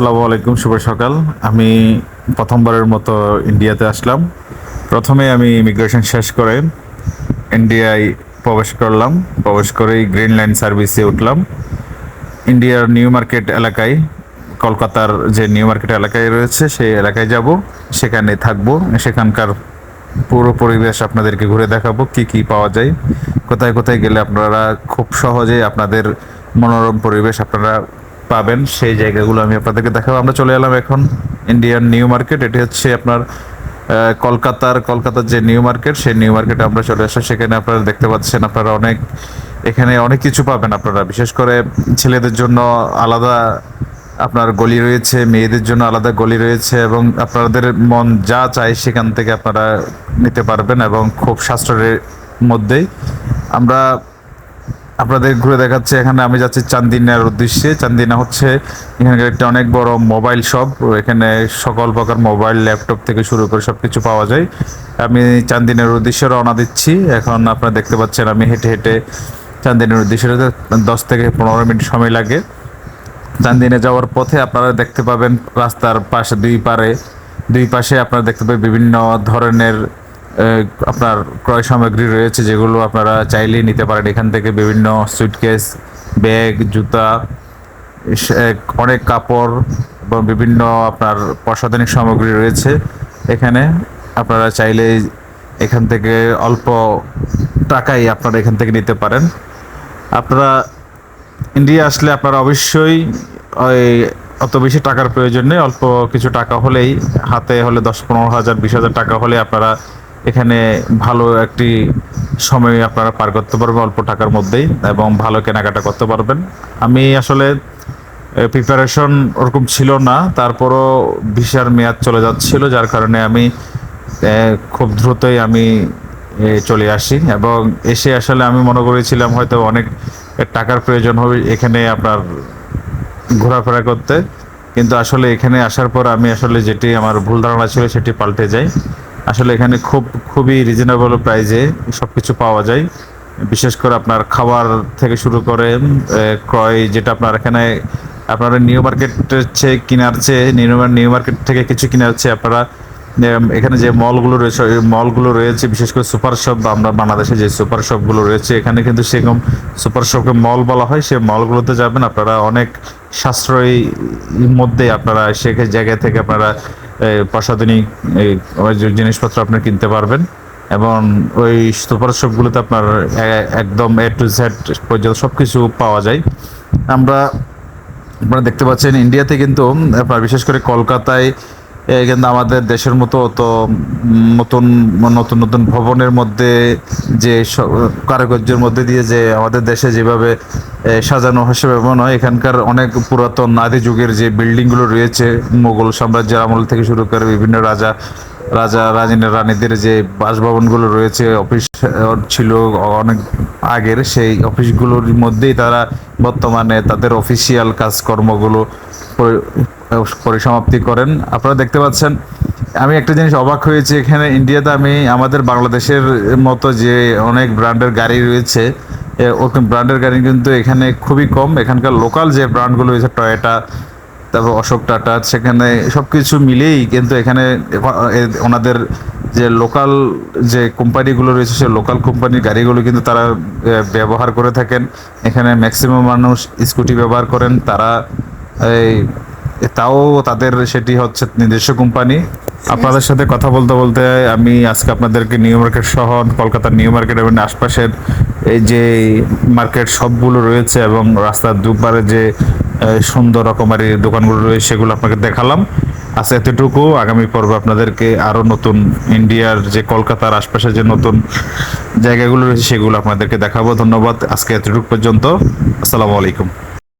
আসসালামু আলাইকুম, শুভ সকাল। আমি প্রথমবারের মতো ইন্ডিয়াতে আসলাম। প্রথমে আমি ইমিগ্রেশন শেষ করে ইন্ডিয়ায় প্রবেশ করলাম। প্রবেশ করেই গ্রিন লাইন সার্ভিসে উঠলাম। ইন্ডিয়ার নিউ মার্কেট এলাকায়, কলকাতার যে নিউ মার্কেট এলাকায় রয়েছে, সেই এলাকায় যাব। সেখানে থাকব। সেখানকার পুরো পরিবেশ আপনাদেরকে ঘুরে দেখাবো, কি কি পাওয়া যায়। কোথায় কোথায় গেলে আপনারা খুব সহজে আপনাদের মনোরম পরিবেশ আপনারা পাবেন, সেই জায়গাগুলো আমি আপনাদেরকে দেখাবো। আমরা চলে এলাম এখন ইন্ডিয়ান নিউ মার্কেট এটি হচ্ছে আপনার কলকাতার কলকাতার যে নিউ মার্কেট সেই নিউ মার্কেটে আমরা চলে আসলাম। সেখানে আপনারা দেখতে পাচ্ছেন, আপনারা অনেক, এখানে অনেক কিছু পাবেন আপনারা। বিশেষ করে ছেলেদের জন্য আলাদা আপনার গলি রয়েছে, মেয়েদের জন্য আলাদা গলি রয়েছে এবং আপনাদের মন যা চায় সেখান থেকে আপনারা নিতে পারবেন এবং খুব সাশ্রয়ের মধ্যেই। আমরা আপনাদের ঘুরে দেখাচ্ছে। এখানে আমি যাচ্ছি চান্দিনার উদ্দেশ্যে। চান্দিনা হচ্ছে এখানকার একটা অনেক বড় মোবাইল শপ। এখানে সকল প্রকার মোবাইল, ল্যাপটপ থেকে শুরু করে সব কিছু পাওয়া যায়। আমি চান্দিনের উদ্দেশ্যে রওনা দিচ্ছি। এখন আপনারা দেখতে পাচ্ছেন আমি হেঁটে হেঁটে চান্দিনের উদ্দেশ্যে দশ থেকে পনেরো মিনিট সময় লাগে। চান্দিনে যাওয়ার পথে আপনারা দেখতে পাবেন রাস্তার পাশে দুই পারে। দুই পাশে আপনারা দেখতে পাবেন বিভিন্ন ধরনের আপনার ক্রয় সামগ্রী রয়েছে যেগুলো আপনারা চাইলেই নিতে পারেন। এখান থেকে বিভিন্ন সুইটকেস ব্যাগ জুতা অনেক কাপড় এবং বিভিন্ন আপনার প্রসাধনিক সামগ্রী রয়েছে। এখানে আপনারা চাইলে এখান থেকে অল্প টাকাই আপনারা এখান থেকে নিতে পারেন। আপনারা ইন্ডিয়া আসলে আপনারা অবশ্যই ওই অত বেশি টাকার প্রয়োজন নেই। অল্প কিছু টাকা হলেই হাতে হলে দশ, পনেরো হাজার, বিশ হাজার টাকা হলে আপনারা এখানে ভালো একটি সময় আপনারা পার করতে পারবেন অল্প টাকার মধ্যেই এবং ভালো কেনাকাটা করতে পারবেন। আমি আসলে প্রিপারেশন ওরকম ছিল না, তারপরও ভিসার মেয়াদ চলে যাচ্ছিল, যার কারণে আমি খুব দ্রুতই আমি চলে আসি এবং এসে আসলে আমি মনে করেছিলাম হয়তো অনেক টাকার প্রয়োজন হবে এখানে আপনার ঘোরাফেরা করতে। কিন্তু আসলে এখানে আসার পর আমি আসলে যেটি আমার ভুল ধারণা ছিল সেটি পাল্টে যায় আসলে এখানে খুব, খুবই রিজনেবল প্রাইজে সব কিছু পাওয়া যায়। বিশেষ করে আপনার খাবার থেকে শুরু করে ক্রয় যেটা আপনার এখানে, আপনারা নিউ মার্কেটের চেয়ে কেনার চেয়ে, নিউ নিউ মার্কেট থেকে কিছু কেনার চেয়ে আপনারা এখানে যে মলগুলো রয়েছে মলগুলো রয়েছে, বিশেষ করে সুপার শপ, বা আমরা বাংলাদেশে যে সুপার শপগুলো রয়েছে, এখানে কিন্তু সেরকম সুপার শপকে মল বলা হয়। সেই মলগুলোতে যাবেন, আপনারা অনেক সাশ্রয়ী মধ্যে আপনারা সে জায়গা থেকে আপনারা ওই জিনিসপত্র আপনি কিনতে পারবেন। এবং ওই সুপার শপগুলোতে আপনার একদম এ টু জেড পর্যন্ত সব কিছু পাওয়া যায়। আমরা, আপনারা দেখতে পাচ্ছেন ইন্ডিয়াতে কিন্তু, আপনার বিশেষ করে কলকাতায় কিন্তু আমাদের দেশের মতো অত নতুন নতুন নতুন ভবনের মধ্যে যে কারুকার্যের মধ্যে দিয়ে যে আমাদের দেশে যেভাবে সাজানো হয় সেভাবে নয় এখানকার অনেক পুরাতন আদি যুগের যে বিল্ডিংগুলো রয়েছে মোগল সাম্রাজ্যের আমল থেকে শুরু করে বিভিন্ন রাজা রাজা, রাজিনী রানীদের যে বাসভবনগুলো রয়েছে, অফিস ছিল অনেক আগের, সেই অফিসগুলোর মধ্যেই তারা বর্তমানে তাদের অফিসিয়াল কাজকর্মগুলো পরিসমাপ্তি করেন। আপনারা দেখতে পাচ্ছেন, আমি একটা জিনিস অবাক হয়েছি, এখানে ইন্ডিয়াতে আমি আমাদের বাংলাদেশের মতো যে অনেক ব্র্যান্ডের গাড়ি রয়েছে ওরকম ব্র্যান্ডের গাড়ি কিন্তু এখানে খুবই কম। এখানকার লোকাল যে ব্র্যান্ডগুলো রয়েছে, টয়োটা, তারপর অশোক টাটা, সেখানে সব কিছু মিলেই কিন্তু এখানে ওনাদের যে লোকাল যে কোম্পানিগুলো রয়েছে, সে লোকাল কোম্পানির গাড়িগুলো কিন্তু তারা ব্যবহার করে থাকেন। এখানে ম্যাক্সিমাম মানুষ স্কুটি ব্যবহার করেন, তারা তাও তাদের সেটি হচ্ছে নিজস্ব কোম্পানি। আপনাদের সাথে কথা বলতে বলতে আমি আজকে আপনাদেরকে নিউ মার্কেট শহর কলকাতার নিউ মার্কেট এবং আশপাশের এই যে মার্কেট সবগুলো রয়েছে এবং রাস্তার দুপারে যে সুন্দর রকমারি দোকানগুলো রয়েছে সেগুলো আপনাকে দেখালাম। আচ্ছা এতটুকু। আগামী পর্বে আপনাদেরকে আরও নতুন ইন্ডিয়ার যে কলকাতার আশপাশে যে নতুন জায়গাগুলো রয়েছে সেগুলো আপনাদেরকে দেখাবো। ধন্যবাদ। আজকে এতটুকু পর্যন্ত। আসসালামু আলাইকুম।